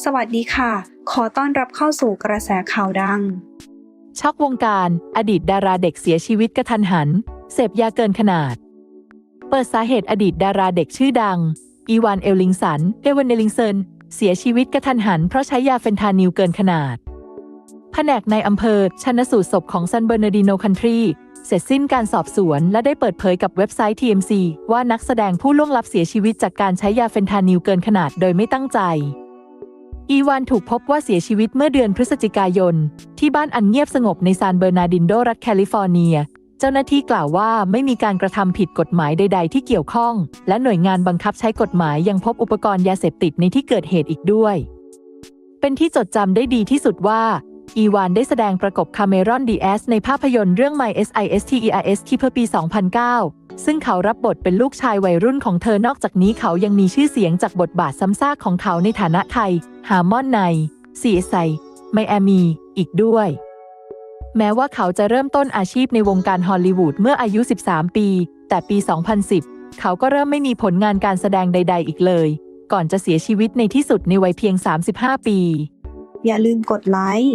สวัสดีค่ะ ขอต้อนรับเข้าสู่กระแสข่าวดัง ช็อกวงการ อดีตดาราเด็กเสียชีวิตกระทันหัน เสพยาเกินขนาด เปิดสาเหตุอดีตดาราเด็กชื่อดัง อีวานเอลลิงสันเอวันเอลิงเซน เสียชีวิตกระทันหันเพราะใช้ยาเฟนทานิลเกินขนาด แผนกในอำเภอชันสูตรศพของซันเบอร์นาดิโนคันทรีเสร็จสิ้นการสอบสวนและได้เปิดเผยกับเว็บไซต์ TMC ว่านักแสดงผู้ล่วงลับเสียชีวิตจากการใช้ยาเฟนทานิลเกินขนาดโดยไม่ตั้งใจ อีวานถูกพบว่าเสียชีวิตเมื่อเดือนพฤศจิกายน ที่บ้านอันเงียบสงบในซานเบอร์นาร์ดินโดรัฐแคลิฟอร์เนีย เจ้าหน้าที่กล่าวว่าไม่มีการกระทำผิดกฎหมายใด ๆ ที่เกี่ยวข้อง และหน่วยงานบังคับใช้กฎหมายยังพบอุปกรณ์ยาเสพติดในที่เกิดเหตุอีกด้วย เป็นที่จดจำได้ดีที่สุดว่าอีวานได้แสดงประกบคาเมรอนดีแอสในภาพยนตร์เรื่อง My S I S T E R S ที่เพื่อปี 2009 ซึ่งเขารับบทเป็นลูกชายวัยรุ่นของเธอนอกจากนี้เขายังมีชื่อเสียงจากบทบาทซ้ำซากของเขาในฐานะไทย ฮาร์มอนใน CSI ไมอามี อีกด้วย แม้ว่าเขาจะเริ่มต้นอาชีพในวงการฮอลลีวูดเมื่ออายุ 13 ปี แต่ปี 2010 เขาก็เริ่มไม่มีผลงานการแสดงใด ๆ อีกเลย ก่อนจะเสียชีวิตในที่สุดในวัยเพียง 35 ปี อย่าลืมกดไลค์